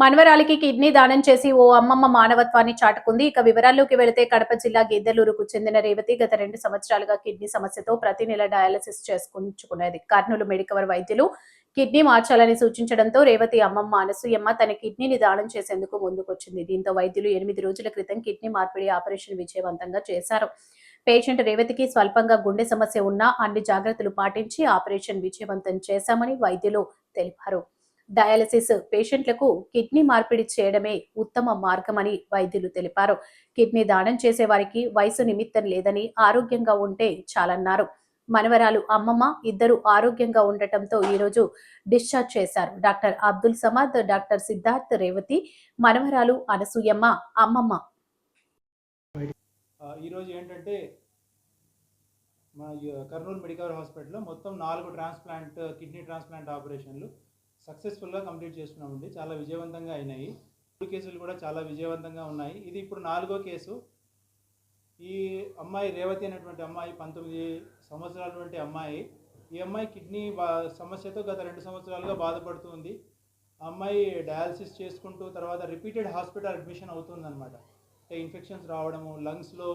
మనవరాలికి kidney దానం చేసి ఓ అమ్మమ్మ మానవత్వాన్ని చాటుకుంది. ఇక వివరాల్లోకి వెళితే కడప జిల్లా గిద్దలూరుకు చెందిన రేవతి గత రెండు సంవత్సరాలుగా కిడ్నీ సమస్యతో ప్రతి నెల డయాలసిస్ చేసుకుంటున్నది. కర్నూలు మెడికవర్ వైద్యులు కిడ్నీ మార్చాలని సూచించడంతో రేవతి అమ్మమ్మ అనసూయమ్మ తన కిడ్నీని దానం చేసేందుకు ముందుకొచ్చింది. దీంతో వైద్యులు ఎనిమిది రోజుల క్రితం కిడ్నీ మార్పిడి ఆపరేషన్ విజయవంతంగా చేశారు. పేషెంట్ రేవతికి స్వల్పంగా గుండె సమస్య ఉన్నా అన్ని జాగ్రత్తలు పాటించి ఆపరేషన్ విజయవంతం చేశామని వైద్యులు తెలిపారు. డయాలసిస్ పేషెంట్లకు కిడ్నీ మార్పిడి చేయడమే ఉత్తమ మార్గమని వైద్యులు తెలిపారు. కిడ్నీ దానం చేసే వారికి వయసు నిమిత్తం లేదని ఆరోగ్యంగా ఉంటే చాలన్నారు. మనవరాలు అమ్మమ్మ ఇద్దరు ఆరోగ్యంగా ఉండటంతో ఈరోజు డిశ్చార్జ్ చేశారు. డాక్టర్ అబ్దుల్ సమద్ డాక్టర్ సిద్ధార్థ్ రేవతి మనవరాలు అనసూయమ్మ అమ్మమ్మ. ఈరోజు ఏంటంటే మా కర్నూలు మెడికల్ హాస్పిటల్లో మొత్తం నాలుగు ట్రాన్స్ప్లాంట్ కిడ్నీ ట్రాన్స్ప్లాంట్ ఆపరేషన్లు సక్సెస్ఫుల్గా కంప్లీట్ చేస్తున్నామండి. చాలా విజయవంతంగా అయినాయి. మూడు కేసులు కూడా చాలా విజయవంతంగా ఉన్నాయి. ఇది ఇప్పుడు నాలుగో కేసు. ఈ అమ్మాయి రేవతి అనేటువంటి అమ్మాయి పంతొమ్మిది సంవత్సరాలటువంటి అమ్మాయి. ఈ అమ్మాయి కిడ్నీ బా సమస్యతో గత రెండు సంవత్సరాలుగా బాధపడుతుంది. అమ్మాయి డయాలసిస్ చేసుకుంటూ తర్వాత రిపీటెడ్ హాస్పిటల్ అడ్మిషన్ అవుతుందన్నమాట. అంటే ఇన్ఫెక్షన్స్ రావడము లంగ్స్లో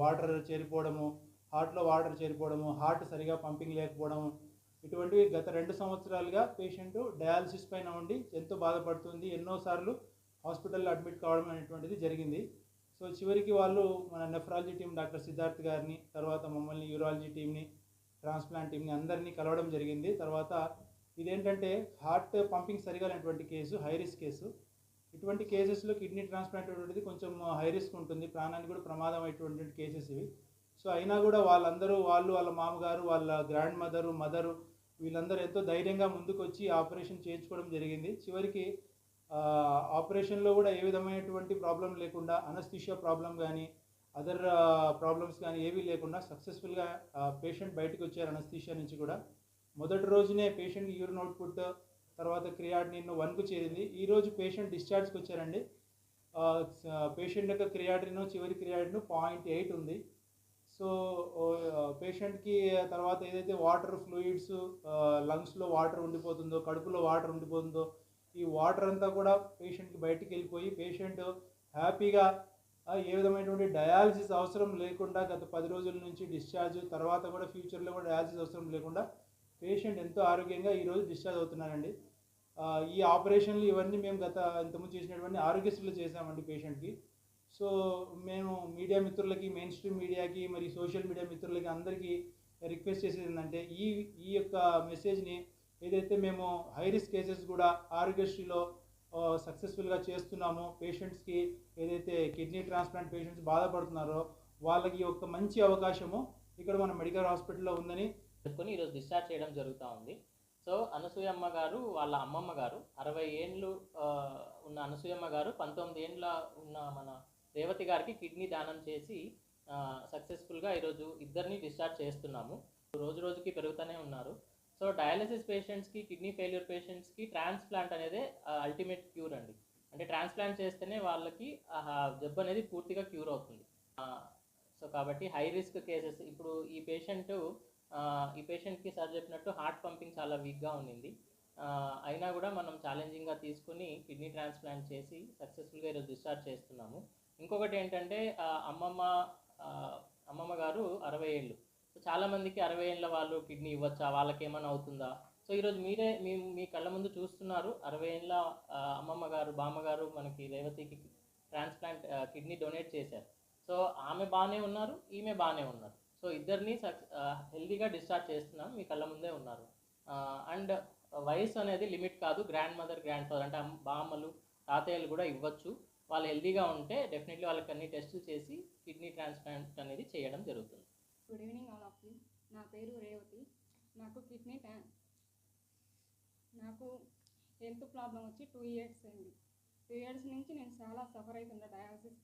వాటర్ చేరిపోవడము హార్ట్లో వాటర్ చేరిపోవడము హార్ట్ సరిగా పంపింగ్ లేకపోవడము ఇటువంటివి గత రెండు సంవత్సరాలుగా పేషెంట్ డయాలసిస్ పైన ఉండి ఎంతో బాధపడుతుంది. ఎన్నోసార్లు హాస్పిటల్లో అడ్మిట్ కావడం అనేటువంటిది జరిగింది. సో చివరికి వాళ్ళు మన నెఫ్రాలజీ టీం డాక్టర్ సిద్ధార్థ్ గారిని తర్వాత మమ్మల్ని యూరాలజీ టీంని ట్రాన్స్ప్లాంట్ టీంని అందరినీ కలవడం జరిగింది. తర్వాత ఇదేంటంటే హార్ట్ పంపింగ్ సరిగా లేనటువంటి కేసు హై రిస్క్ కేసు. ఇటువంటి కేసెస్లో కిడ్నీ ట్రాన్స్ప్లాంట్ అనేటువంటిది కొంచెం హై రిస్క్ ఉంటుంది. ప్రాణానికి కూడా ప్రమాదం అయ్యేటువంటి కేసెస్ ఇవి. సో అయినా కూడా వాళ్ళందరూ వాళ్ళు వాళ్ళ మామగారు వాళ్ళ గ్రాండ్ మదరు మదరు వీళ్ళందరూ ఎంతో ధైర్యంగా ముందుకొచ్చి ఆపరేషన్ చేయించుకోవడం జరిగింది. చివరికి ఆపరేషన్లో కూడా ఏ విధమైనటువంటి ప్రాబ్లం లేకుండా అనస్థిషియా ప్రాబ్లం కానీ అదర్ ప్రాబ్లమ్స్ కానీ ఏవీ లేకుండా సక్సెస్ఫుల్గా పేషెంట్ బయటకు వచ్చారు అనస్థిషియా నుంచి కూడా. మొదటి రోజునే పేషెంట్ యూరిన్ అవుట్పుట్ తర్వాత క్రియాటినిన్ వన్కు చేరింది. ఈరోజు పేషెంట్ డిశ్చార్జ్కి వచ్చారండి. పేషెంట్ యొక్క క్రియాటిన్ చివరి క్రియాటిన్ పాయింట్ ఎయిట్ ఉంది. సో పేషెంట్కి తర్వాత ఏదైతే వాటర్ ఫ్లూయిడ్స్ లంగ్స్లో వాటర్ ఉండిపోతుందో కడుపులో వాటర్ ఉండిపోతుందో ఈ వాటర్ అంతా కూడా పేషెంట్కి బయటికి వెళ్ళిపోయి పేషెంట్ హ్యాపీగా ఏ విధమైనటువంటి డయాలసిస్ అవసరం లేకుండా గత పది రోజుల నుంచి డిశ్చార్జ్ తర్వాత కూడా ఫ్యూచర్లో కూడా డయాలసిస్ అవసరం లేకుండా పేషెంట్ ఎంతో ఆరోగ్యంగా ఈరోజు డిశ్చార్జ్ అవుతున్నారండి. ఈ ఆపరేషన్లు ఇవన్నీ మేము గత ఇంతకుముందు చేసినటువంటి ఆరోగ్యశ్రీలో చేసామండి పేషెంట్కి. సో మేము మీడియా మిత్రులకి మెయిన్ స్ట్రీమ్ మీడియాకి మరి సోషల్ మీడియా మిత్రులకి అందరికీ రిక్వెస్ట్ చేసేది ఏంటంటే ఈ ఈ యొక్క మెసేజ్ని ఏదైతే మేము హై రిస్క్ కేసెస్ కూడా ఆరోగ్యశ్రీలో సక్సెస్ఫుల్గా చేస్తున్నామో పేషెంట్స్కి ఏదైతే కిడ్నీ ట్రాన్స్ప్లాంట్ పేషెంట్స్ బాధపడుతున్నారో వాళ్ళకి ఒక మంచి అవకాశము ఇక్కడ మన మెడికల్ హాస్పిటల్లో ఉందని చెప్పుకొని ఈరోజు డిశ్చార్జ్ చేయడం జరుగుతూ ఉంది. సో అనసూయమ్మ గారు వాళ్ళ అమ్మమ్మ గారు అరవై ఏండ్లు ఉన్న అనసూయమ్మ గారు పంతొమ్మిది ఏండ్ల ఉన్న మన రేవతి గారికి కిడ్నీ దానం చేసి సక్సెస్ఫుల్గా ఈరోజు ఇద్దరిని డిశ్చార్జ్ చేస్తున్నాము. రోజు రోజుకి పెరుగుతూనే ఉన్నారు. సో డయాలసిస్ పేషెంట్స్కి కిడ్నీ ఫెయిల్యూర్ పేషెంట్స్కి ట్రాన్స్ప్లాంట్ అనేది అల్టిమేట్ క్యూర్ అండి. అంటే ట్రాన్స్ప్లాంట్ చేస్తేనే వాళ్ళకి జబ్బు అనేది పూర్తిగా క్యూర్ అవుతుంది. సో కాబట్టి హై రిస్క్ కేసెస్ ఇప్పుడు ఈ పేషెంట్ ఈ పేషెంట్కి సార్ చెప్పినట్టు హార్ట్ పంపింగ్ చాలా వీక్గా ఉండింది. అయినా కూడా మనం ఛాలెంజింగ్గా తీసుకుని కిడ్నీ ట్రాన్స్ప్లాంట్ చేసి సక్సెస్ఫుల్గా ఈరోజు డిశ్చార్జ్ చేస్తున్నాము. ఇంకొకటి ఏంటంటే అమ్మమ్మ అమ్మమ్మ గారు అరవై ఏళ్ళు. సో చాలామందికి అరవై ఏళ్ళ వాళ్ళు కిడ్నీ ఇవ్వచ్చా? వాళ్ళకి ఏమైనా అవుతుందా? సో ఈరోజు మీరే మీ మీ కళ్ళ ముందు చూస్తున్నారు. అరవై ఏళ్ళ అమ్మమ్మ గారు బామ్మగారు మనకి రేవతికి ట్రాన్స్ప్లాంట్ కిడ్నీ డొనేట్ చేశారు. సో ఆమె బాగానే ఉన్నారు ఈమె బాగానే ఉన్నారు. సో ఇద్దరిని హెల్దీగా డిశ్చార్జ్ చేస్తున్నాం మీ కళ్ళ ముందే ఉన్నారు. అండ్ వయసు అనేది లిమిట్ కాదు గ్రాండ్ మదర్ గ్రాండ్ ఫాదర్. అంటే బామ్మలు తాతయ్యలు కూడా ఇవ్వచ్చు. వాళ్ళు హెల్దీగా ఉంటే డెఫినెట్లీ వాళ్ళకి అన్ని టెస్టులు చేసి కిడ్నీ ట్రాన్స్ప్లాంట్ అనేది చేయడం జరుగుతుంది. Good evening all of you నా పేరు రేవతి. నాకు కిడ్నీ ట్యా నాకు హెల్త్ ప్రాబ్లం వచ్చి టూ ఇయర్స్ అయింది. టూ ఇయర్స్ నుంచి నేను చాలా సఫర్ అవుతుండే డయాలసిస్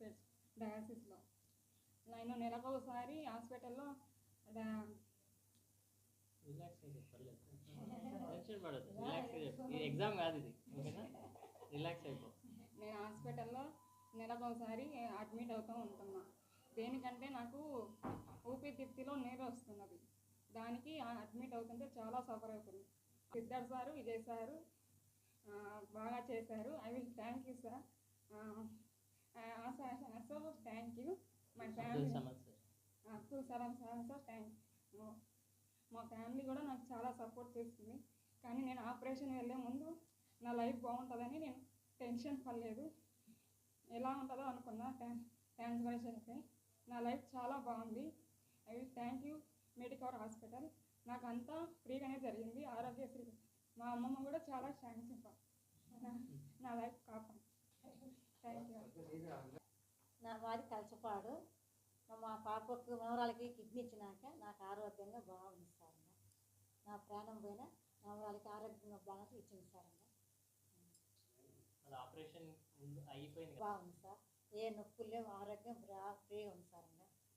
డయాలసిస్లో నేను నెలకు ఒకసారి హాస్పిటల్లో ఎగ్జామ్ కాదు ఇది. ఓకేనా? రిలాక్స్ అయిపో. నేను హాస్పిటల్లో నెలకు ఒకసారి అడ్మిట్ అవుతూ ఉంటున్నా. దేనికంటే నాకు ఊపిరితిత్తులో నీరు వస్తున్నది. దానికి అడ్మిట్ అవుతుంటే చాలా సఫర్ అవుతుంది. సిద్ధార్థ్ సారు విజయ్ సారు బాగా చేశారు. I will thank you sir. So thank you. My family. Abdul Salam sir sir thank మా ఫ్యామిలీ కూడా నాకు చాలా సపోర్ట్ చేస్తుంది. కానీ నేను ఆపరేషన్ వెళ్ళే ముందు నా లైఫ్ బాగుంటుందని నేను టెన్షన్ పడలేదు. ఎలా ఉంటుందో అనుకున్నా ట్రాన్స్ఫర్షన్కి నా లైఫ్ చాలా బాగుంది. I thank you Medicover hospital. నాకు అంతా ఫ్రీగానే జరిగింది. ఆరోగ్యశ్రీ. మా అమ్మమ్మ కూడా చాలా థ్యాంక్స్ నా లైఫ్ కాపాడు. Thank you. నా వారి కలసపాడు మా పాపకు మనవరాలకి కిడ్నీ ఇచ్చినాక నాకు ఆరోగ్యంగా బాగుంది సార్. నా ప్రాణం పోయినా మనవరాలకి ఆరోగ్యంగా బాగా ఇచ్చింది సార్. ఆపరేషన్ అయిపోయింది బాగుంది సార్ ఏ నొప్పులు లేవు ఆరోగ్యం బ్రా ఫ్రీ ఉంది